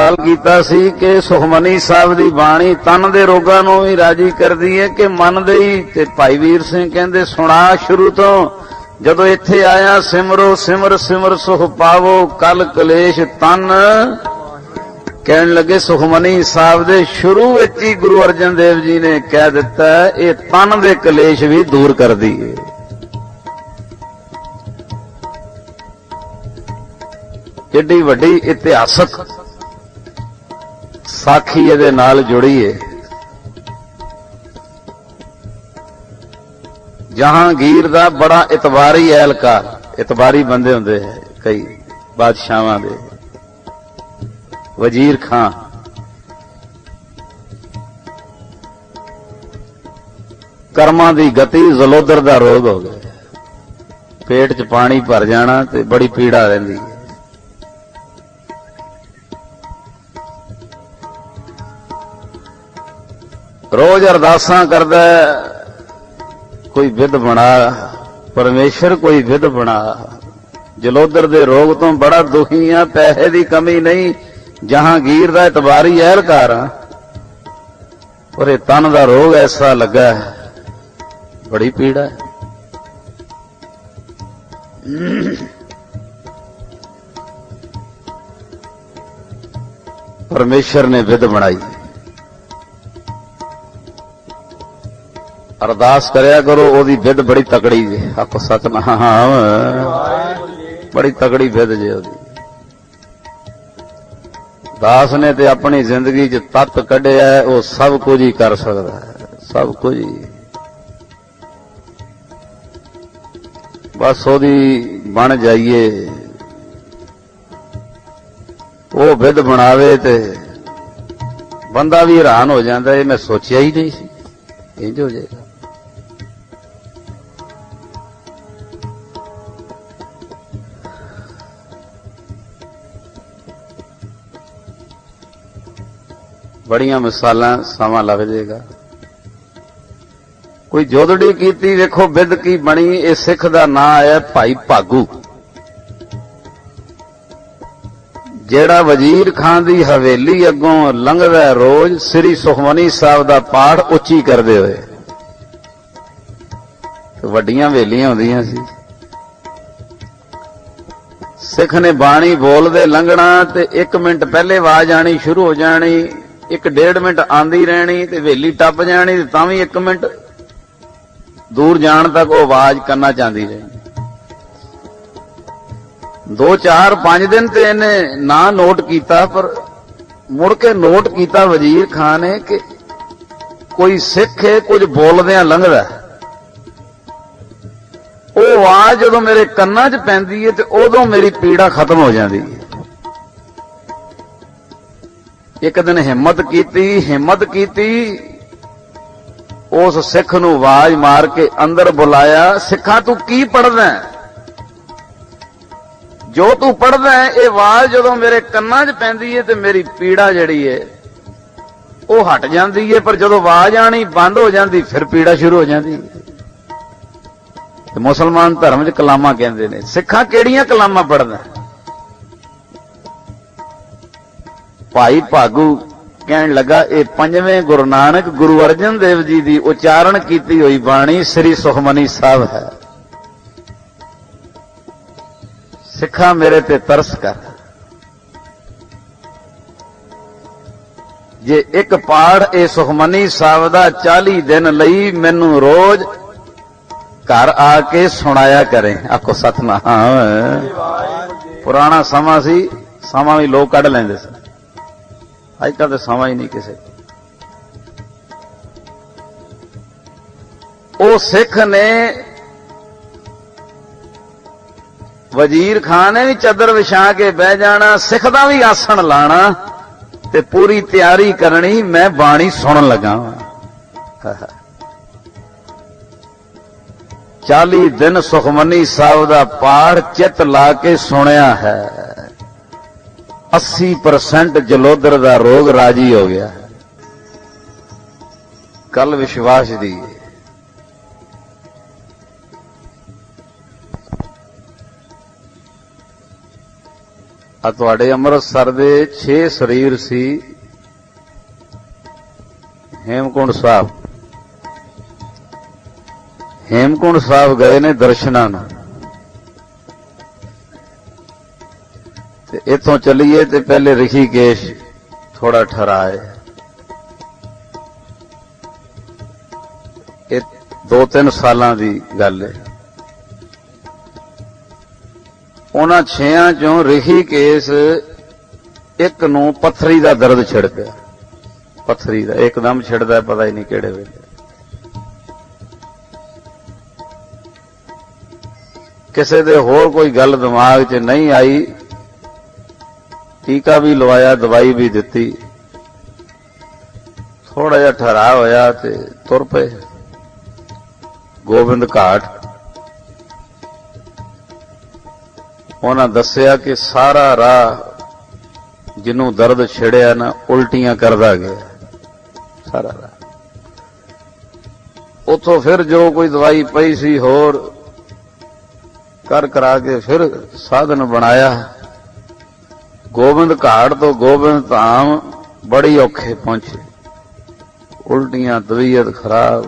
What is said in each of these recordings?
ਸਵਾਲ ਕੀਤਾ ਸੀ ਕਿ ਸੁਖਮਨੀ ਸਾਹਿਬ ਦੀ ਬਾਣੀ ਤਨ ਦੇ ਰੋਗਾਂ ਨੂੰ ਵੀ ਰਾਜੀ ਕਰਦੀ ਹੈ ਕਿ ਮਨ ਦੇ ਹੀ? ਤੇ ਭਾਈ ਵੀਰ ਸਿੰਘ ਕਹਿੰਦੇ, ਸੁਣਾ ਸ਼ੁਰੂ ਤੋਂ। ਜਦੋਂ ਇੱਥੇ ਆਇਆ, ਸਿਮਰੋ, ਸਿਮਰ ਸਿਮਰ ਸੁਖ ਪਾਵੋ, ਕਲ ਕਲੇਸ਼ ਤਨ। ਕਹਿਣ ਲੱਗੇ, ਸੁਖਮਨੀ ਸਾਹਿਬ ਦੇ ਸ਼ੁਰੂ ਵਿੱਚ ਹੀ ਗੁਰੂ ਅਰਜਨ ਦੇਵ ਜੀ ਨੇ ਕਹਿ ਦਿੱਤਾ, ਇਹ ਤਨ ਦੇ ਕਲੇਸ਼ ਵੀ ਦੂਰ ਕਰਦੀ ਹੈ ਕਿੱਡੀ ਵੱਡੀ ਇਤਿਹਾਸਕ ਸਾਖੀ ਇਹਦੇ ਨਾਲ ਜੁੜੀ ਹੈ ਜਹਾਂਗੀਰ ਦਾ ਬੜਾ ਇਤਬਾਰੀ ਐਲਕਾਰ ਇਤਬਾਰੀ ਬੰਦੇ ਹੁੰਦੇ ਹੈ ਕਈ ਬਾਦਸ਼ਾਹਾਂ ਦੇ। ਵਜ਼ੀਰ ਖਾਂ ਕਰਮਾਂ ਦੀ ਗਤੀ ਜ਼ਲੋਦਰ ਦਾ ਰੋਗ ਹੋ ਗਿਆ। ਪੇਟ 'ਚ ਪਾਣੀ ਭਰ ਜਾਣਾ ਤੇ ਬੜੀ ਪੀੜਾ ਰਹਿੰਦੀ। ਰੋਜ਼ ਅਰਦਾਸਾਂ ਕਰਦਾ ਕੋਈ ਵਿਧ ਬਣਾ, ਪਰਮੇਸ਼ਰ ਕੋਈ ਵਿਧ ਬਣਾ। ਜਲੋਦਰ ਦੇ ਰੋਗ ਤੋਂ ਬੜਾ ਦੁਖੀ ਆ ਪੈਸੇ ਦੀ ਕਮੀ ਨਹੀਂ ਜਹਾਂਗੀਰ ਦਾ ਇਤਬਾਰੀ ਅਹਿਲਕਾਰ ਆ ਪਰ ਇਹ ਤਨ ਦਾ ਰੋਗ ਐਸਾ ਲੱਗਾ ਬੜੀ ਪੀੜਾ ਹੈ। ਪਰਮੇਸ਼ਰ ਨੇ ਵਿਧ ਬਣਾਈ। ਅਰਦਾਸ ਕਰਿਆ ਕਰੋ, ਉਹਦੀ ਵਿਧ ਬੜੀ ਤਕੜੀ ਜੇ। ਆਖੋ ਸਤਨਾਮ। ਬੜੀ ਤਕੜੀ ਵਿਧ ਜੇ ਉਹਦੀ। ਦਾਸ ਨੇ ਤੇ ਆਪਣੀ ਜ਼ਿੰਦਗੀ 'ਚ ਤਤ ਕੱਢਿਆ, ਉਹ ਸਭ ਕੁਝ ਹੀ ਕਰ ਸਕਦਾ ਹੈ। ਸਭ ਕੁਝ ਹੀ। ਬਸ ਉਹਦੀ ਬਣ ਜਾਈਏ। ਉਹ ਵਿਧ ਬਣਾਵੇ ਤੇ ਬੰਦਾ ਵੀ ਹੈਰਾਨ ਹੋ ਜਾਂਦਾ, ਇਹ ਮੈਂ ਸੋਚਿਆ ਹੀ ਨਹੀਂ ਸੀ। ਇੰਜ ਹੋ ਜਾਏਗਾ। ਬੜੀਆਂ ਮਿਸਾਲਾਂ ਸਮਾਂ ਲੱਗ ਜਾਏਗਾ। ਕੋਈ ਜੋਦੜੀ ਕੀਤੀ ਵੇਖੋ ਵਿਦ ਕੀ ਬਣੀ, ਇਹ ਸਿੱਖ ਦਾ ਨਾਂ ਆਇਆ ਭਾਈ ਭਾਗੂ। ਜਿਹੜਾ ਵਜ਼ੀਰ ਖਾਨ ਦੀ ਹਵੇਲੀ ਅੱਗੋਂ ਲੰਘਦਾ ਰੋਜ਼, ਸ੍ਰੀ ਸੁਖਮਨੀ ਸਾਹਿਬ ਦਾ ਪਾਠ ਉੱਚੀ ਕਰਦੇ ਹੋਏ। ਵੱਡੀਆਂ ਹਵੇਲੀਆਂ ਹੁੰਦੀਆਂ ਸੀ। ਸਿੱਖ ਨੇ ਬਾਣੀ ਬੋਲਦੇ ਲੰਘਣਾ ਤੇ 1 ਮਿੰਟ ਪਹਿਲੇ ਆਵਾਜ਼ ਆਣੀ ਸ਼ੁਰੂ ਹੋ ਜਾਣੀ 1.5 ਮਿੰਟ ਆਂਦੀ ਰਹਿਣੀ ਤੇ ਵੇਲੀ ਟੱਪ ਜਾਣੀ ਤੇ ਤਾਂ ਵੀ 1 ਮਿੰਟ। ਦੂਰ ਜਾਣ ਤੱਕ ਉਹ ਆਵਾਜ਼ ਕੰਨਾਂ ਚ ਆਂਦੀ ਰਹਿਣੀ ਦੋ, ਚਾਰ, ਪੰਜ ਦਿਨ ਤੇ ਇਹਨੇ ਨਾ ਨੋਟ ਕੀਤਾ, ਪਰ ਮੁੜ ਕੇ ਨੋਟ ਕੀਤਾ ਵਜ਼ੀਰ ਖਾਨ ਨੇ ਕਿ ਕੋਈ ਸਿੱਖ ਹੈ, ਕੁਝ ਬੋਲਦਿਆਂ ਲੰਘਦਾ। ਉਹ ਆਵਾਜ਼ ਜਦੋਂ ਮੇਰੇ ਕੰਨਾਂ 'ਚ ਪੈਂਦੀ ਹੈ ਤੇ ਉਦੋਂ ਮੇਰੀ ਪੀੜਾ ਖਤਮ ਹੋ ਜਾਂਦੀ ਹੈ। ਇੱਕ ਦਿਨ ਹਿੰਮਤ ਕੀਤੀ ਹਿੰਮਤ ਕੀਤੀ। ਉਸ ਸਿੱਖ ਨੂੰ ਆਵਾਜ਼ ਮਾਰ ਕੇ ਅੰਦਰ ਬੁਲਾਇਆ, ਸਿੱਖਾ ਤੂੰ ਕੀ ਪੜਦਾ ਜੋ ਤੂੰ ਪੜਦਾ ਇਹ ਆਵਾਜ਼ ਜਦੋਂ ਮੇਰੇ ਕੰਨਾਂ 'ਚ ਪੈਂਦੀ ਹੈ ਤੇ ਮੇਰੀ ਪੀੜਾ ਜਿਹੜੀ ਹੈ ਉਹ ਹਟ ਜਾਂਦੀ ਹੈ ਪਰ ਜਦੋਂ ਆਵਾਜ਼ ਆਣੀ, ਬੰਦ ਹੋ ਜਾਂਦੀ, ਫਿਰ ਪੀੜਾ ਸ਼ੁਰੂ ਹੋ ਜਾਂਦੀ ਤੇ ਮੁਸਲਮਾਨ ਧਰਮ 'ਚ ਕਲਾਮਾਂ ਕਹਿੰਦੇ ਨੇ, ਸਿੱਖਾਂ ਕਿਹੜੀਆਂ ਕਲਾਮਾਂ ਪੜਦਾ ਭਾਈ ਭਾਗੂ ਕਹਿਣ ਲੱਗਾ, ਇਹ ਪੰਜਵੇਂ ਗੁਰੂ ਨਾਨਕ ਗੁਰੂ ਅਰਜਨ ਦੇਵ ਜੀ ਦੀ ਉਚਾਰਨ ਕੀਤੀ ਹੋਈ ਬਾਣੀ ਸ੍ਰੀ ਸੁਖਮਨੀ ਸਾਹਿਬ ਹੈ। ਸਿੱਖਾ ਮੇਰੇ ਤੇ ਤਰਸ ਕਰ। ਜੇ ਇੱਕ ਪਾੜ ਇਹ ਸੁਖਮਨੀ ਸਾਹਿਬ ਦਾ 40 ਦਿਨ ਲਈ ਮੈਨੂੰ ਰੋਜ਼ ਘਰ ਆ ਕੇ ਸੁਣਾਇਆ ਕਰੇ, ਆਖੋ ਸਤਨਾਮ। ਪੁਰਾਣਾ ਸਮਾਂ ਸੀ, ਸਮਾਂ ਵੀ ਲੋਕ ਕੱਢ ਲੈਂਦੇ ਸਨ। ਅੱਜ ਕੱਲ੍ਹ ਤਾਂ ਸਮਾਂ ਹੀ ਨਹੀਂ ਕਿਸੇ ਉਹ ਸਿੱਖ ਨੇ ਵਜ਼ੀਰ ਖਾਨ ਨੇ ਵੀ ਚੱਦਰ ਵਿਛਾ ਕੇ ਬਹਿ ਜਾਣਾ, ਸਿੱਖ ਦਾ ਵੀ ਆਸਣ ਲਾਣਾ ਤੇ ਪੂਰੀ ਤਿਆਰੀ ਕਰਨੀ, ਮੈਂ ਬਾਣੀ ਸੁਣਨ ਲੱਗਾ ਵਾਂ। 40 ਦਿਨ ਸੁਖਮਨੀ ਸਾਹਿਬ ਦਾ ਪਾਠ ਚਿੱਤ ਲਾ ਕੇ ਸੁਣਿਆ ਹੈ। 80% ਜਲੋਦਰ ਦਾ ਰੋਗ ਰਾਜੀ ਹੋ ਗਿਆ। ਕੱਲ ਵਿਸ਼ਵਾਸ ਦੀ ਆ ਤੁਹਾਡੇ ਅੰਮ੍ਰਿਤਸਰ ਦੇ 6 ਸਰੀਰ ਸੀ। ਹੇਮਕੁੰਡ ਸਾਹਿਬ। ਹੇਮਕੁੰਡ ਸਾਹਿਬ ਗਏ ਨੇ ਦਰਸ਼ਨਾਂ ਨਾਲ ਤੇ ਇੱਥੋਂ ਚੱਲੀਏ ਤੇ ਪਹਿਲੇ ਰਿਸ਼ੀਕੇਸ਼ ਥੋੜਾ ਠਰਾਏ ਇਹ ਦੋ ਤਿੰਨ ਸਾਲਾਂ ਦੀ ਗੱਲ ਹੈ। ਉਹਨਾਂ ਛਿਆਂ ਚੋਂ ਰਿਸ਼ੀਕੇਸ਼ ਇੱਕ ਨੂੰ ਪੱਥਰੀ ਦਾ ਦਰਦ ਛਿੜ ਪਿਆ। ਪੱਥਰੀ ਦਾ, ਇੱਕਦਮ ਛਿੜਦਾ ਪਤਾ ਹੀ ਨਹੀਂ ਕਿਹੜੇ ਵੇਲੇ। ਕਿਸੇ ਦੇ ਹੋਰ ਕੋਈ ਗੱਲ ਦਿਮਾਗ 'ਚ ਨਹੀਂ ਆਈ ਟੀਕਾ ਵੀ ਲਵਾਇਆ, ਦਵਾਈ ਵੀ ਦਿੱਤੀ। ਥੋੜਾ ਜਿਹਾ ਠਹਿਰਾ ਹੋਇਆ ਤੇ ਤੁਰ ਪਏ। ਗੋਬਿੰਦ ਘਾਟ। ਉਹਨਾਂ ਦੱਸਿਆ ਕਿ ਸਾਰਾ ਰਾਹ ਜਿਹਨੂੰ ਦਰਦ ਛਿੜਿਆ ਨਾ, ਉਲਟੀਆਂ ਕਰਦਾ ਗਿਆ। ਸਾਰਾ ਰਾਹ। ਉਥੋਂ ਫਿਰ ਜੋ ਕੋਈ ਦਵਾਈ ਪਈ ਸੀ ਹੋਰ ਕਰ ਕਰਾ ਕੇ ਫਿਰ ਸਾਧਨ ਬਣਾਇਆ। ਗੋਬਿੰਦ ਘਾਟ ਤੋਂ ਗੋਬਿੰਦ ਧਾਮ ਬੜੀ ਔਖੇ ਪਹੁੰਚੇ। ਉਲਟੀਆਂ ਤਬੀਅਤ ਖਰਾਬ।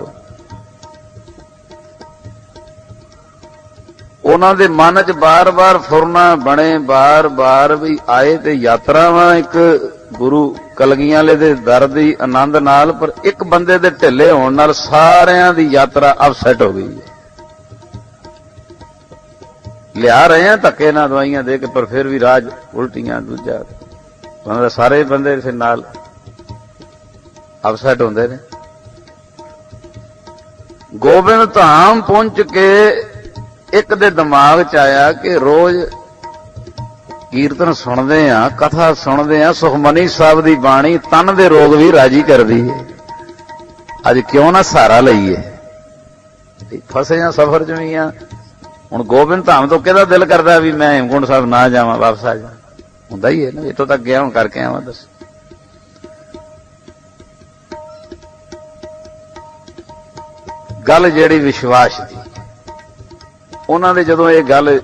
ਉਹਨਾਂ ਦੇ ਮਨ 'ਚ ਬਾਰ-ਬਾਰ ਫੁਰਨਾ ਬਣੇ, ਬਾਰ-ਬਾਰ ਵੀ ਆਏ ਤੇ ਯਾਤਰਾਵਾਂ ਇੱਕ ਗੁਰੂ ਕਲਗੀਆਂ ਵਾਲੇ ਦੇ ਦਰ ਦੀ ਆਨੰਦ ਨਾਲ, ਪਰ ਇੱਕ ਬੰਦੇ ਦੇ ਢਿੱਲੇ ਹੋਣ ਨਾਲ ਸਾਰਿਆਂ ਦੀ ਯਾਤਰਾ ਅਪਸੈਟ ਹੋ ਗਈ। ਹੈ ਲਿਆ ਰਹੇ ਆ, ਧੱਕੇ ਨਾਲ ਦਵਾਈਆਂ ਦੇ ਕੇ, ਪਰ ਫਿਰ ਵੀ ਰਾਜ ਉਲਟੀਆਂ ਦੂਜਾ। ਬੰਦਾ ਸਾਰੇ ਬੰਦੇ ਫਿਰ ਨਾਲ ਅਪਸੈਟ ਹੁੰਦੇ ਨੇ। ਗੋਬਿੰਦ ਧਾਮ ਪਹੁੰਚ ਕੇ ਇੱਕ ਦੇ ਦਿਮਾਗ 'ਚ ਆਇਆ ਕਿ ਰੋਜ਼ ਕੀਰਤਨ ਸੁਣਦੇ ਆ, ਕਥਾ ਸੁਣਦੇ ਆ, ਸੁਖਮਨੀ ਸਾਹਿਬ ਦੀ ਬਾਣੀ ਤਨ ਦੇ ਰੋਗ ਵੀ ਰਾਜੀ ਕਰਦੀ ਹੈ ਅੱਜ ਕਿਉਂ ਨਾ ਸਹਾਰਾ ਲਈਏ? ਫਸੇ ਆ ਸਫਰ 'ਚ ਵੀ ਆ। ਹੁਣ ਗੋਬਿੰਦ ਧਾਮ ਤੋਂ ਕਿਹਦਾ ਦਿਲ ਕਰਦਾ ਵੀ ਮੈਂ ਹੇਮਕੁੰਟ ਸਾਹਿਬ ਨਾ ਜਾਵਾਂ, ਵਾਪਸ ਆ ਜਾ ਹੁੰਦਾ ਹੀ ਹੈ ਨਾ ਇਤੋਂ ਤੱਕ ਗਿਆ, ਹੁਣ ਕਰਕੇ ਆਵਾਂ, ਦੱਸ। ਗੱਲ ਜਿਹੜੀ ਵਿਸ਼ਵਾਸ ਦੀ, ਉਹਨਾਂ ਦੇ ਜਦੋਂ ਇਹ ਗੱਲ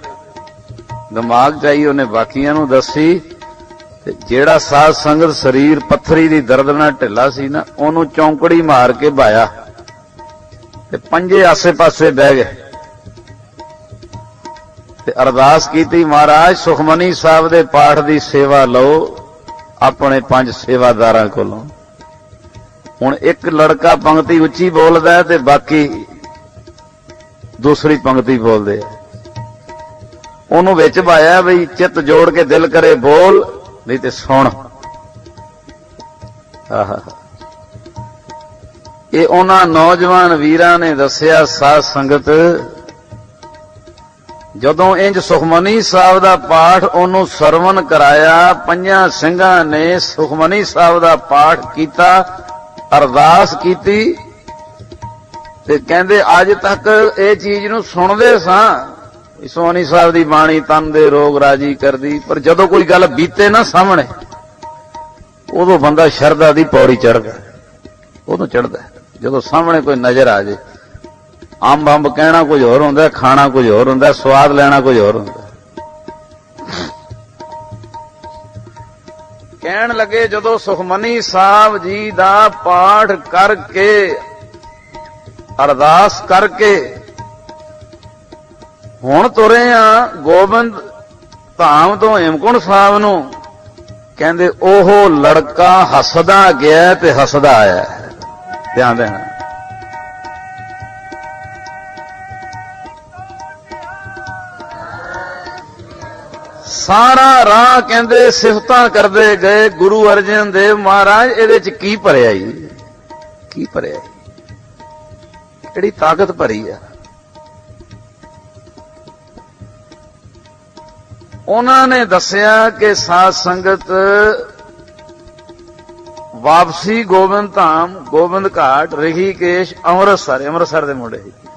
ਦਿਮਾਗ 'ਚ ਆਈ, ਉਹਨੇ ਬਾਕੀਆਂ ਨੂੰ ਦੱਸੀ, ਤੇ ਜਿਹੜਾ ਸਾਧ ਸੰਗਤ ਸਰੀਰ ਪੱਥਰੀ ਦੀ ਦਰਦ ਨਾਲ ਢਿੱਲਾ ਸੀ ਨਾ, ਉਹਨੂੰ ਚੌਂਕੜੀ ਮਾਰ ਕੇ ਭਾਇਆ ਤੇ ਪੰਜੇ ਆਸੇ-ਪਾਸੇ ਬਹਿ ਗਏ। ਤੇ ਅਰਦਾਸ ਕੀਤੀ, ਮਹਾਰਾਜ, ਸੁਖਮਨੀ ਸਾਹਿਬ ਦੇ ਪਾਠ ਦੀ ਸੇਵਾ ਲਓ, ਆਪਣੇ ਪੰਜ ਸੇਵਾਦਾਰਾਂ ਕੋਲੋਂ। ਹੁਣ ਇੱਕ ਲੜਕਾ ਪੰਕਤੀ ਉੱਚੀ ਬੋਲਦਾ ਤੇ ਬਾਕੀ ਦੂਸਰੀ ਪੰਕਤੀ ਬੋਲਦੇ ਆ। ਉਹਨੂੰ ਵਿੱਚ ਪਾਇਆ ਬਈ ਚਿੱਤ ਜੋੜ ਕੇ ਦਿਲ ਕਰੇ ਬੋਲ, ਨਹੀਂ ਤੇ ਸੁਣ। ਆਹਾ। ਇਹ ਉਹਨਾਂ ਨੌਜਵਾਨ ਵੀਰਾਂ ਨੇ ਦੱਸਿਆ, ਸਾਧ ਸੰਗਤ ਜਦੋਂ ਇੰਜ ਸੁਖਮਨੀ ਸਾਹਿਬ ਦਾ ਪਾਠ ਉਹਨੂੰ ਸਰਵਨ ਕਰਾਇਆ, ਪੰਜਾਂ ਸਿੰਘਾਂ ਨੇ ਸੁਖਮਨੀ ਸਾਹਿਬ ਦਾ ਪਾਠ ਕੀਤਾ, ਅਰਦਾਸ ਕੀਤੀ, ਤੇ ਕਹਿੰਦੇ ਅੱਜ ਤੱਕ ਇਹ ਚੀਜ਼ ਨੂੰ ਸੁਣਦੇ ਸਾਂ। ਸੁਖਮਨੀ ਸਾਹਿਬ ਦੀ ਬਾਣੀ ਤਨ ਦੇ ਰੋਗ ਰਾਜੀ ਕਰਦੀ, ਪਰ ਜਦੋਂ ਕੋਈ ਗੱਲ ਬੀਤੇ ਨਾ ਸਾਹਮਣੇ, ਉਦੋਂ ਬੰਦਾ ਸ਼ਰਧਾ ਦੀ ਪੌੜੀ ਚੜਦਾ ਉਦੋਂ ਚੜਦਾ ਜਦੋਂ ਸਾਹਮਣੇ ਕੋਈ ਨਜ਼ਰ ਆ ਜੇ। ਅੰਬ ਅੰਬ ਕਹਿਣਾ ਕੁਝ ਹੋਰ ਹੁੰਦਾ, ਖਾਣਾ ਕੁਝ ਹੋਰ ਹੁੰਦਾ, ਸਵਾਦ ਲੈਣਾ ਕੁਝ ਹੋਰ ਹੁੰਦਾ। ਕਹਿਣ ਲੱਗੇ ਜਦੋਂ ਸੁਖਮਨੀ ਸਾਹਿਬ ਜੀ ਦਾ ਪਾਠ ਕਰਕੇ, ਅਰਦਾਸ ਕਰਕੇ, ਹੁਣ ਤੁਰੇ ਆ ਗੋਬਿੰਦ ਧਾਮ ਤੋਂ ਹੇਮਕੁੰਡ ਸਾਹਿਬ ਨੂੰ, ਕਹਿੰਦੇ ਉਹ ਲੜਕਾ ਹੱਸਦਾ ਗਿਆ ਤੇ ਹੱਸਦਾ ਆਇਆ ਧਿਆਨ ਦੇਣਾ। ਸਾਰਾ ਰਾਹ ਕਹਿੰਦੇ ਸਿਫਤਾਂ ਕਰਦੇ ਗਏ ਗੁਰੂ ਅਰਜਨ ਦੇਵ ਮਹਾਰਾਜ, ਇਹਦੇ ਚ ਕੀ ਭਰਿਆ ਜੀ? ਕੀ ਭਰਿਆ ਕਿਹੜੀ ਤਾਕਤ ਭਰੀ ਆ? ਉਹਨਾਂ ਨੇ ਦੱਸਿਆ ਕਿ ਸਾਧ ਸੰਗਤ ਵਾਪਸੀ ਗੋਬਿੰਦ ਧਾਮ, ਗੋਬਿੰਦ ਘਾਟ ਰਿਸ਼ੀਕੇਸ਼ ਅੰਮ੍ਰਿਤਸਰ ਅੰਮ੍ਰਿਤਸਰ ਦੇ ਮੁੰਡੇ। ਸੀ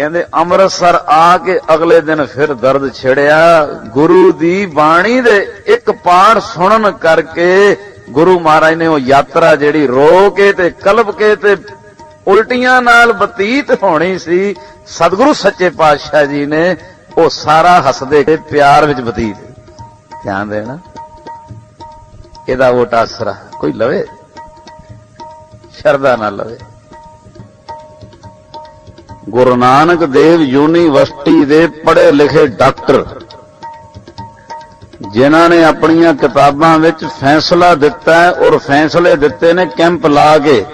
ਕਹਿੰਦੇ, ਅੰਮ੍ਰਿਤਸਰ ਆ ਕੇ ਅਗਲੇ ਦਿਨ ਫਿਰ ਦਰਦ ਛਿੜਿਆ। ਗੁਰੂ ਦੀ ਬਾਣੀ ਦੇ ਇੱਕ ਪਾਠ ਸੁਣਨ ਕਰਕੇ ਗੁਰੂ ਮਹਾਰਾਜ ਨੇ ਉਹ ਯਾਤਰਾ ਜਿਹੜੀ ਰੋ ਕੇ ਤੇ ਕਲਪ ਕੇ ਤੇ ਉਲਟੀਆਂ ਨਾਲ ਬਤੀਤ ਹੋਣੀ ਸੀ। ਸਤਿਗੁਰੂ ਸੱਚੇ ਪਾਤਸ਼ਾਹ ਜੀ ਨੇ ਉਹ ਸਾਰਾ ਹੱਸਦੇ ਕੇ ਪਿਆਰ ਵਿੱਚ ਬਤੀਤ ਧਿਆਨ ਦੇਣਾ। ਇਹਦਾ ਵੋਟ ਆਸਰਾ ਕੋਈ ਲਵੇ? ਸ਼ਰਦਾ ਨਾਲ ਲਵੇ। ਗੁਰੂ ਨਾਨਕ ਦੇਵ ਯੂਨੀਵਰਸਿਟੀ ਦੇ ਪੜ੍ਹੇ ਲਿਖੇ ਡਾਕਟਰ, ਜਿਨ੍ਹਾਂ ਨੇ ਆਪਣੀਆਂ ਕਿਤਾਬਾਂ ਵਿੱਚ ਫੈਸਲਾ ਦਿੱਤਾ ਹੈ ਔਰ ਫੈਸਲੇ ਦਿੱਤੇ ਨੇ ਕੈਂਪ ਲਾ ਕੇ।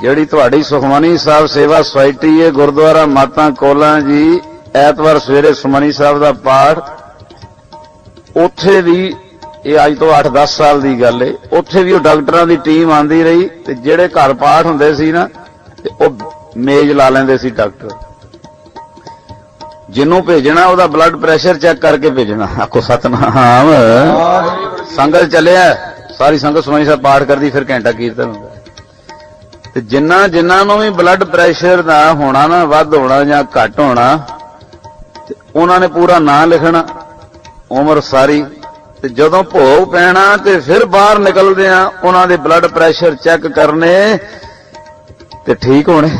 ਜਿਹੜੀ ਤੁਹਾਡੀ ਸੁਖਮਨੀ ਸਾਹਿਬ ਸੇਵਾ ਸੁਸਾਇਟੀ ਹੈ, ਗੁਰਦੁਆਰਾ ਮਾਤਾ ਕੋਲਾ ਜੀ, ਐਤਵਾਰ ਸਵੇਰੇ ਸੁਖਮਨੀ ਸਾਹਿਬ ਦਾ ਪਾਠ, ਉੱਥੇ ਵੀ, ਇਹ ਅੱਜ ਤੋਂ 8-10 ਸਾਲ ਦੀ ਗੱਲ ਏ, ਉੱਥੇ ਵੀ ਉਹ ਡਾਕਟਰਾਂ ਦੀ ਟੀਮ ਆਂਦੀ ਰਹੀ ਤੇ ਜਿਹੜੇ ਘਰ ਪਾਠ ਹੁੰਦੇ ਸੀ ਨਾ ਤੇ ਉਹ ਮੇਜ਼ ਲਾ ਲੈਂਦੇ ਸੀ ਡਾਕਟਰ। ਜਿਹਨੂੰ ਭੇਜਣਾ, ਉਹਦਾ ਬਲੱਡ ਪ੍ਰੈਸ਼ਰ ਚੈੱਕ ਕਰਕੇ ਭੇਜਣਾ। ਆਖੋ ਸਤਨਾਮ। ਸੰਗਤ ਚੱਲਿਆ। ਸਾਰੀ ਸੰਗਤ ਸੁਖਮਨੀ ਸਾਹਿਬ ਪਾਠ ਕਰਦੀ, ਫਿਰ ਘੰਟਾ ਕੀਰਤਨ ਹੁੰਦਾ। ਤੇ ਜਿੰਨਾ ਜਿੰਨਾ ਨੂੰ ਵੀ ਬਲੱਡ ਪ੍ਰੈਸ਼ਰ ਦਾ ਹੋਣਾ ਨਾ, ਵੱਧ ਹੋਣਾ ਜਾਂ ਘੱਟ ਹੋਣਾ, ਤੇ ਉਹਨਾਂ ਨੇ ਪੂਰਾ ਨਾਂ ਲਿਖਣਾ, ਉਮਰ ਸਾਰੀ। ਤੇ ਜਦੋਂ ਭੋਗ ਪੈਣਾ ਤੇ ਫਿਰ ਬਾਹਰ ਨਿਕਲਦੇ ਆ, ਉਹਨਾਂ ਦੇ ਬਲੱਡ ਪ੍ਰੈਸ਼ਰ ਚੈੱਕ ਕਰਨੇ। ਤੇ ਠੀਕ ਹੋਣੇ।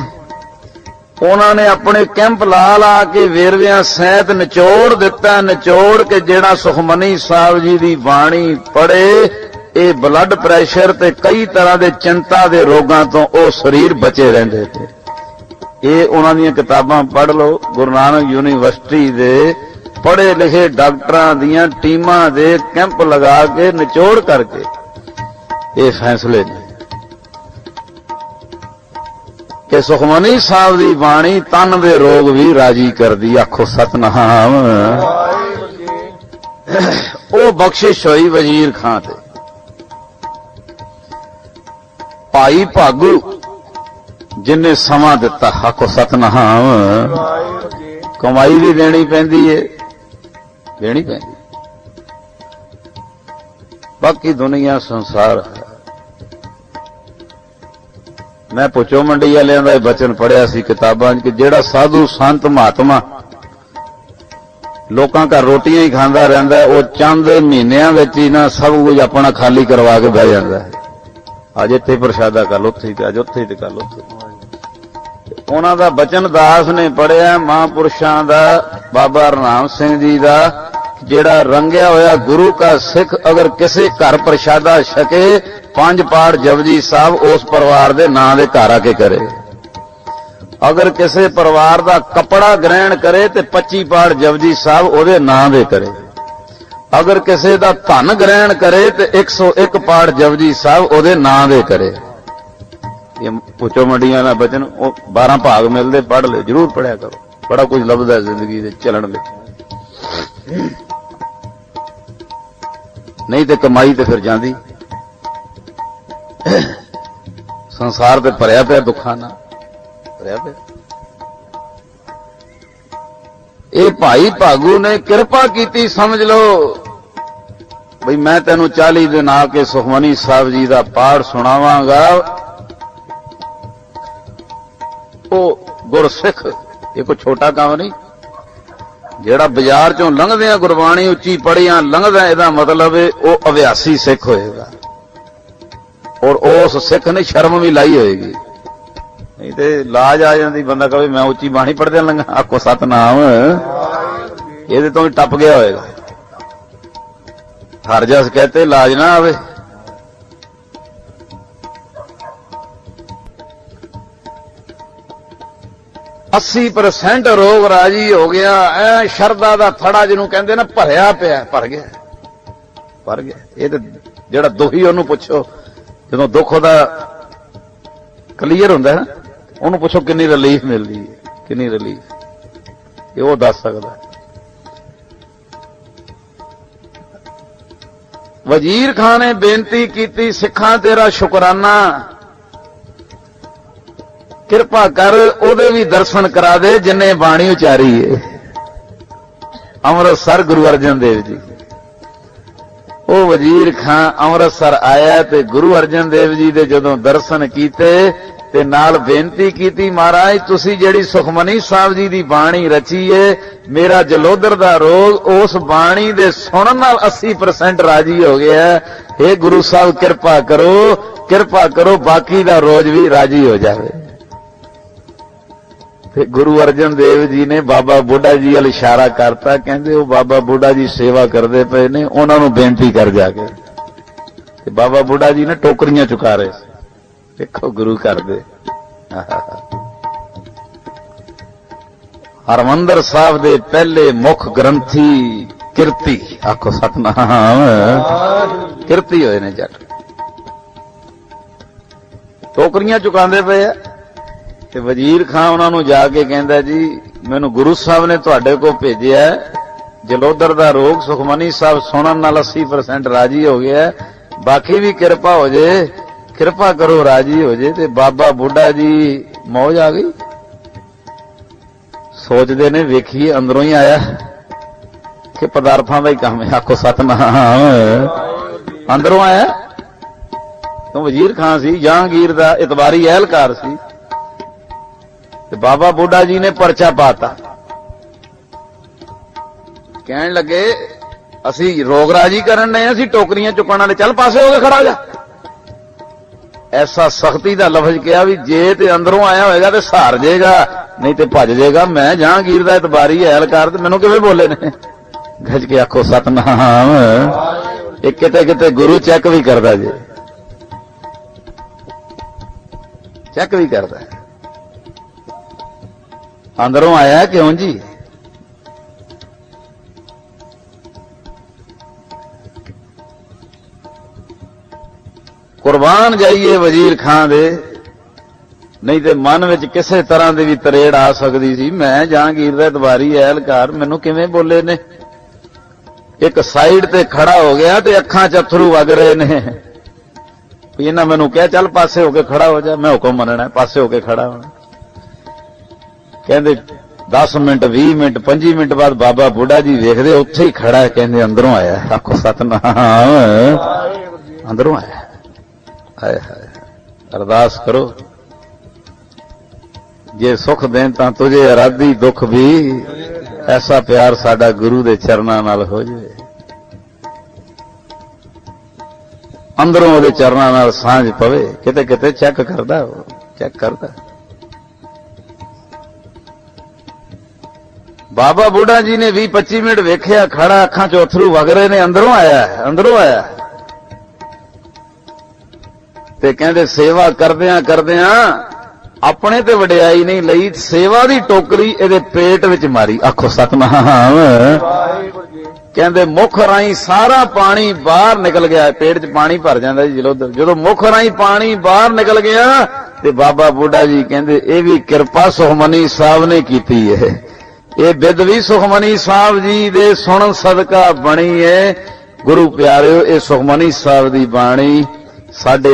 ਉਹਨਾਂ ਨੇ ਆਪਣੇ ਕੈਂਪ ਲਾ ਲਾ ਕੇ ਵੇਰਵਿਆਂ ਸਹਿਤ ਨਿਚੋੜ ਦਿੱਤਾ, ਨਿਚੋੜ ਕੇ ਜਿਹੜਾ ਸੁਖਮਨੀ ਸਾਹਿਬ ਜੀ ਦੀ ਬਾਣੀ ਪੜੇ ਇਹ ਬਲੱਡ ਪ੍ਰੈਸ਼ਰ ਤੇ ਕਈ ਤਰ੍ਹਾਂ ਦੇ ਚਿੰਤਾ ਦੇ ਰੋਗਾਂ ਤੋਂ ਉਹ ਸਰੀਰ ਬਚੇ ਰਹਿੰਦੇ ਤੇ ਇਹ ਉਹਨਾਂ ਦੀਆਂ ਕਿਤਾਬਾਂ ਪੜ੍ਹ ਲਓ, ਗੁਰੂ ਨਾਨਕ ਯੂਨੀਵਰਸਿਟੀ ਦੇ ਪੜ੍ਹੇ ਲਿਖੇ ਡਾਕਟਰਾਂ ਦੀਆਂ ਟੀਮਾਂ ਦੇ ਕੈਂਪ ਲਗਾ ਕੇ ਨਿਚੋੜ ਕਰਕੇ। ਇਹ ਫੈਸਲੇ ਨੇ। ਕਿ ਸੁਖਮਨੀ ਸਾਹਿਬ ਦੀ ਬਾਣੀ ਤਨ ਦੇ ਰੋਗ ਵੀ ਰਾਜੀ ਕਰਦੀ, ਆਖੋ ਸਤਨਾਮ। ਉਹ ਬਖਸ਼ਿਸ਼ ਹੋਈ ਵਜ਼ੀਰ ਖਾਂ ਤੇ। ਭਾਈ ਭਾਗੂ ਜਿਨੇ ਸਮਾਂ ਦਿੱਤਾ, ਆਖੋ ਸਤਨਾਮ। ਕਮਾਈ ਵੀ ਦੇਣੀ ਪੈਂਦੀ ਏ, ਦੇਣੀ ਪੈਂਦੀ। ਬਾਕੀ ਦੁਨੀਆ ਸੰਸਾਰ ਹੈ। ਮੈਂ ਪੁੱਛੋ ਮੰਡੀ ਵਾਲਿਆਂ ਦਾ ਇਹ ਬਚਨ ਪੜਿਆ ਸੀ ਕਿਤਾਬਾਂ 'ਚ ਕਿ ਜਿਹੜਾ ਸਾਧੂ ਸੰਤ ਮਹਾਤਮਾ ਲੋਕਾਂ ਘਰ ਰੋਟੀਆਂ ਹੀ ਖਾਂਦਾ ਰਹਿੰਦਾ ਉਹ ਚੰਦ ਮਹੀਨਿਆਂ ਵਿੱਚ ਹੀ ਨਾ ਸਭ ਕੁਝ ਆਪਣਾ ਖਾਲੀ ਕਰਵਾ ਕੇ ਬਹਿ ਜਾਂਦਾ ਹੈ। ਅੱਜ ਇੱਥੇ ਪ੍ਰਸ਼ਾਦਾ ਕੱਲ ਉੱਥੇ ਹੀ ਤੇ ਅੱਜ ਉੱਥੇ ਹੀ ਤੇ ਕੱਲ ਉੱਥੇ ਉਹਨਾਂ ਦਾ ਬਚਨ ਦਾਸ ਨੇ ਪੜਿਆ ਮਹਾਂਪੁਰਸ਼ਾਂ ਦਾ, ਬਾਬਾ ਰਨਾਮ ਸਿੰਘ ਜੀ ਦਾ, ਜਿਹੜਾ ਰੰਗਿਆ ਹੋਇਆ ਗੁਰੂ ਦਾ ਸਿੱਖ ਅਗਰ ਕਿਸੇ ਘਰ ਪ੍ਰਸ਼ਾਦਾ ਛਕੇ ਪੰਜ ਪਾਠ ਜਪਜੀ ਸਾਹਿਬ ਉਸ ਪਰਿਵਾਰ ਦੇ ਨਾਂ ਦੇ ਘਰ ਆ ਕੇ ਕਰੇ। ਅਗਰ ਕਿਸੇ ਪਰਿਵਾਰ ਦਾ ਕਪੜਾ ਗ੍ਰਹਿਣ ਕਰੇ ਤੇ 25 ਪਾਠ ਜਪਜੀ ਸਾਹਿਬ ਉਹਦੇ ਨਾਂ ਦੇ ਕਰੇ। ਅਗਰ ਕਿਸੇ ਦਾ ਧਨ ਗ੍ਰਹਿਣ ਕਰੇ ਤੇ 101 ਪਾਠ ਜਪਜੀ ਸਾਹਿਬ ਉਹਦੇ ਨਾਂ ਦੇ ਕਰੇ। ਇਹ ਪੁੱਛੋ ਮੰਡੀਆਂ ਦਾ ਬਚਨ, ਉਹ 12 ਭਾਗ ਮਿਲਦੇ, ਪੜ੍ਹ ਲਿਓ, ਜਰੂਰ ਪੜਿਆ ਕਰੋ। ਬੜਾ ਕੁਝ ਲੱਭਦਾ ਜ਼ਿੰਦਗੀ ਦੇ ਚੱਲਣ ਵਿੱਚ। ਨਹੀਂ ਤੇ ਕਮਾਈ ਤੇ ਫਿਰ ਜਾਂਦੀ। ਸੰਸਾਰ ਤੇ ਭਰਿਆ ਪਿਆ ਦੁੱਖਾਂ ਨਾਲ। ਭਰਿਆ ਪਿਆ। ਇਹ ਭਾਈ ਭਾਗੂ ਨੇ ਕਿਰਪਾ ਕੀਤੀ, ਸਮਝ ਲਓ। ਬਈ ਮੈਂ ਤੈਨੂੰ 40 ਦਿਨ ਆ ਕੇ ਸੁਖਮਨੀ ਸਾਹਿਬ ਜੀ ਦਾ ਪਾਠ ਸੁਣਾਵਾਂਗਾ। ਉਹ ਗੁਰਸਿੱਖ, ਇਹ ਕੋਈ ਛੋਟਾ ਕੰਮ ਨਹੀਂ। ਜਿਹੜਾ ਬਾਜ਼ਾਰ ਚੋਂ ਲੰਘਦੇ ਆ ਗੁਰਬਾਣੀ ਉੱਚੀ ਪੜਿਆ ਲੰਘਦਾ ਇਹਦਾ ਮਤਲਬ ਉਹ ਅਭਿਆਸੀ ਸਿੱਖ ਹੋਏਗਾ। ਔਰ ਉਸ ਸਿੱਖ ਨੇ ਸ਼ਰਮ ਵੀ ਲਾਈ ਹੋਏਗੀ। ਨਹੀਂ ਤੇ ਲਾਜ ਆ ਜਾਂਦੀ, ਬੰਦਾ ਕਹੇ ਮੈਂ ਉੱਚੀ ਬਾਣੀ ਪੜਦੇ ਲੰਗਾ ਆਖੋ ਸਤਨਾਮ। ਇਹਦੇ ਤੋਂ ਵੀ ਟੱਪ ਗਿਆ ਹੋਏਗਾ। ਹਰ ਜਸ ਕਹਤੇ ਲਾਜ ਨਾ ਆਵੇ। ਅੱਸੀ ਪਰਸੈਂਟ ਰੋਗ ਰਾਜੀ ਹੋ ਗਿਆ। ਐ ਸ਼ਰਦਾ ਦਾ ਥੜਾ ਜਿਹਨੂੰ ਕਹਿੰਦੇ ਨਾ ਭਰਿਆ ਪਿਆ, ਭਰ ਗਿਆ। ਭਰ ਗਿਆ। ਇਹ ਤੇ ਜਿਹੜਾ ਦੁਖੀ ਉਹਨੂੰ ਪੁੱਛੋ। ਜਦੋਂ ਦੁੱਖ ਉਹਦਾ ਕਲੀਅਰ ਹੁੰਦਾ ਹੈ ਨਾ, ਉਹਨੂੰ ਪੁੱਛੋ ਕਿੰਨੀ ਰਿਲੀਫ ਮਿਲਦੀ ਹੈ, ਕਿੰਨੀ ਰਿਲੀਫ ਇਹ ਉਹ ਦੱਸ ਸਕਦਾ ਵਜ਼ੀਰ ਖਾਨ ਨੇ ਬੇਨਤੀ ਕੀਤੀ, ਸਿੱਖਾਂ ਤੇਰਾ ਸ਼ੁਕਰਾਨਾ। ਕਿਰਪਾ ਕਰ ਉਹਦੇ ਵੀ ਦਰਸ਼ਨ ਕਰਾ ਦੇ, ਜਿਨੇ ਬਾਣੀ ਉਚਾਰੀ ਏ ਅੰਮ੍ਰਿਤਸਰ ਗੁਰੂ ਅਰਜਨ ਦੇਵ ਜੀ। ਉਹ ਵਜ਼ੀਰ ਖਾਨ ਅੰਮ੍ਰਿਤਸਰ ਆਇਆ ਤੇ ਗੁਰੂ ਅਰਜਨ ਦੇਵ ਜੀ ਦੇ ਜਦੋਂ ਦਰਸ਼ਨ ਕੀਤੇ ਤੇ ਨਾਲ ਬੇਨਤੀ ਕੀਤੀ, ਮਹਾਰਾਜ, ਤੁਸੀਂ ਜਿਹੜੀ ਸੁਖਮਨੀ ਸਾਹਿਬ ਜੀ ਦੀ ਬਾਣੀ ਰਚੀ ਏ, ਮੇਰਾ ਜਲੋਦਰ ਦਾ ਰੋਗ ਉਸ ਬਾਣੀ ਦੇ ਸੁਣਨ ਨਾਲ 80% ਰਾਜੀ ਹੋ ਗਿਆ ਇਹ ਗੁਰੂ ਸਾਹਿਬ, ਕਿਰਪਾ ਕਰੋ ਕਿਰਪਾ ਕਰੋ, ਬਾਕੀ ਦਾ ਰੋਜ਼ ਵੀ ਰਾਜੀ ਹੋ ਜਾਵੇ। ਤੇ ਗੁਰੂ ਅਰਜਨ ਦੇਵ ਜੀ ਨੇ ਬਾਬਾ ਬੁੱਢਾ ਜੀ ਵੱਲ ਇਸ਼ਾਰਾ ਕਰਤਾ। ਕਹਿੰਦੇ ਉਹ ਬਾਬਾ ਬੁੱਢਾ ਜੀ ਸੇਵਾ ਕਰਦੇ ਪਏ ਨੇ, ਉਹਨਾਂ ਨੂੰ ਬੇਨਤੀ ਕਰ ਜਾ ਕੇ। ਤੇ ਬਾਬਾ ਬੁੱਢਾ ਜੀ ਨੇ ਟੋਕਰੀਆਂ ਚੁਕਾ ਰਹੇ ਸੀ। ਦੇਖੋ ਗੁਰੂ ਕਰਦੇ ਹਰਮੰਦਰ ਸਾਹਿਬ ਦੇ ਪਹਿਲੇ ਮੁੱਖ ਗ੍ਰੰਥੀ ਕਿਰਤੀ, ਆਖੋ ਸਤਨਾਮ, ਕਿਰਤੀ ਹੋਏ ਨੇ ਜੱਟ। ਟੋਕਰੀਆਂ ਚੁਕਾਉਂਦੇ ਪਏ ਆ। ਤੇ ਵਜ਼ੀਰ ਖਾਨ ਉਹਨਾਂ ਨੂੰ ਜਾ ਕੇ ਕਹਿੰਦਾ ਜੀ, ਮੈਨੂੰ ਗੁਰੂ ਸਾਹਿਬ ਨੇ ਤੁਹਾਡੇ ਕੋਲ ਭੇਜਿਆ ਹੈ। ਜਲੋਦਰ ਦਾ ਰੋਗ ਸੁਖਮਨੀ ਸਾਹਿਬ ਸੁਣਨ ਨਾਲ 80% ਰਾਜੀ ਹੋ ਗਿਆ ਬਾਕੀ ਵੀ ਕਿਰਪਾ ਹੋ ਜੇ, ਕਿਰਪਾ ਕਰੋ ਰਾਜੀ ਹੋ ਜੇ ਤੇ ਬਾਬਾ ਬੁੱਢਾ ਜੀ ਮੌਜ ਆ ਗਈ। ਸੋਚਦੇ ਨੇ ਵੇਖੀ ਅੰਦਰੋਂ ਹੀ ਆਇਆ ਕਿ ਪਦਾਰਥਾਂ ਦਾ ਹੀ ਕੰਮ ਹੈ। ਆਖੋ ਸਤਨਾਮ। ਅੰਦਰੋਂ ਆਇਆ ਤੂੰ ਵਜ਼ੀਰ ਖਾਨ ਸੀ, ਜਹਾਂਗੀਰ ਦਾ ਇਤਬਾਰੀ ਅਹਿਲਕਾਰ ਸੀ। ਤੇ ਬਾਬਾ ਬੁੱਢਾ ਜੀ ਨੇ ਪਰਚਾ ਪਾਤਾ। ਕਹਿਣ ਲੱਗੇ, ਅਸੀਂ ਰੋਗਰਾਜ਼ੀ ਕਰਨ ਨੇ ਅਸੀਂ ਟੋਕਰੀਆਂ ਚੁੱਕਣ ਵਾਲੇ, ਚੱਲ ਪਾਸੇ ਹੋ ਕੇ ਖੜਾ ਜਾ। ਐਸਾ ਸਖਤੀ ਦਾ ਲਫ਼ਜ਼ ਕਿਹਾ ਵੀ ਜੇ ਤੇ ਅੰਦਰੋਂ ਆਇਆ ਹੋਏਗਾ ਤੇ ਸਹਾਰ ਜੇਗਾ, ਨਹੀਂ ਤੇ ਭੱਜ ਜੇਗਾ। ਮੈਂ ਜਹਾਂਗੀਰ ਦਾ ਇਤਬਾਰੀ ਐਲਕਾਰ ਤੇ ਮੈਨੂੰ ਕਿਵੇਂ ਬੋਲੇ ਨੇ? ਗੱਜ ਕੇ ਆਖੋ, ਸਤਨਾਮ। ਇਹ ਕਿਤੇ ਕਿਤੇ ਗੁਰੂ ਚੈੱਕ ਵੀ ਕਰਦਾ ਜੇ। ਚੈੱਕ ਵੀ ਕਰਦਾ। ਅੰਦਰੋਂ ਆਇਆ ਕਿਉਂ ਜੀ? ਕੁਰਬਾਨ ਜਾਈਏ ਵਜ਼ੀਰ ਖਾਨ ਦੇ, ਨਹੀਂ ਤੇ ਮਨ ਵਿੱਚ ਕਿਸੇ ਤਰ੍ਹਾਂ ਦੀ ਵੀ ਤਰੇੜ ਆ ਸਕਦੀ ਸੀ। ਮੈਂ ਜਹਾਂਗੀਰ ਦਾ ਦਵਾਰੀ ਐਲਕਾਰ, ਮੈਨੂੰ ਕਿਵੇਂ ਬੋਲੇ ਨੇ? ਇੱਕ ਸਾਈਡ ਤੇ ਖੜਾ ਹੋ ਗਿਆ ਤੇ ਅੱਖਾਂ 'ਚ ਅਥਰੂ ਵਗ ਰਹੇ ਨੇ। ਵੀ ਇਹਨਾਂ ਮੈਨੂੰ ਕਿਹਾ, ਚੱਲ ਪਾਸੇ ਹੋ ਕੇ ਖੜਾ ਹੋ ਜਾ। ਮੈਂ ਹੁਕਮ ਮੰਨਣਾ, ਪਾਸੇ ਹੋ ਕੇ ਖੜਾ ਹੋਣਾ। ਕਹਿੰਦੇ 10 ਮਿੰਟ 20 ਮਿੰਟ 25 ਮਿੰਟ ਬਾਅਦ ਬਾਬਾ ਬੁੱਢਾ ਜੀ ਵੇਖਦੇ, ਉੱਥੇ ਹੀ ਖੜਾ ਕਹਿੰਦੇ ਅੰਦਰੋਂ ਆਇਆ ਆਖੋ, ਸਤਨਾਮ। ਅੰਦਰੋਂ ਆਇਆ ਹਾਏ ਹਾਏ ਅਰਦਾਸ ਕਰੋ। ਜੇ ਸੁਖ ਦੇਣ ਤਾਂ ਤੁਝੇ ਅਰਾਧੀ ਦੁੱਖ ਵੀ। ਐਸਾ ਪਿਆਰ ਸਾਡਾ ਗੁਰੂ ਦੇ ਚਰਨਾਂ ਨਾਲ ਹੋ ਜਾਵੇ। ਅੰਦਰੋਂ ਉਹਦੇ ਚਰਨਾਂ ਨਾਲ ਸਾਂਝ ਪਵੇ। ਕਿਤੇ ਕਿਤੇ ਚੈੱਕ ਕਰਦਾ ਉਹ ਚੈੱਕ ਕਰਦਾ। ਬਾਬਾ ਬੁੱਢਾ ਜੀ ਨੇ 20 25 ਮਿੰਟ ਵੇਖਿਆ ਖੜਾ ਅੱਖਾਂ 'ਚ ਅਥਰੂ ਵਗ ਰਹੇ ਨੇ ਅੰਦਰੋਂ ਆਇਆ ਹੈ, ਅੰਦਰੋਂ ਆਇਆ ਹੈ। ਤੇ ਕਹਿੰਦੇ ਸੇਵਾ ਕਰਦਿਆਂ ਕਰਦਿਆਂ ਆਪਣੇ ਤੇ ਵਡਿਆਈ ਨਹੀਂ ਲਈ ਸੇਵਾ ਦੀ ਟੋਕਰੀ ਇਹਦੇ ਪੇਟ ਵਿੱਚ ਮਾਰੀ। ਆਖੋ ਸਤਨਾਮ। ਕਹਿੰਦੇ ਮੁਖ ਰਾਹੀਂ ਸਾਰਾ ਪਾਣੀ ਬਾਹਰ ਨਿਕਲ ਗਿਆ। ਪੇਟ 'ਚ ਪਾਣੀ ਭਰ ਜਾਂਦਾ ਜੀ ਜਦੋਂ ਜਦੋਂ ਮੁਖ ਰਾਹੀਂ ਪਾਣੀ ਬਾਹਰ ਨਿਕਲ ਗਿਆ ਤੇ ਬਾਬਾ ਬੁੱਢਾ ਜੀ ਕਹਿੰਦੇ ਇਹ ਵੀ ਕਿਰਪਾ ਸੋਹਮਨੀ ਸਾਹਿਬ ਨੇ ਕੀਤੀ ਹੈ ਇਹ ਬਿਦ ਵੀ ਸੁਖਮਨੀ ਸਾਹਿਬ ਜੀ ਦੇ ਸੁਣਨ ਸਦਕਾ ਬਣੀ ਹੈ ਗੁਰੂ ਪਿਆਰਿਓ, ਇਹ ਸੁਖਮਨੀ ਸਾਹਿਬ ਦੀ ਬਾਣੀ ਸਾਡੇ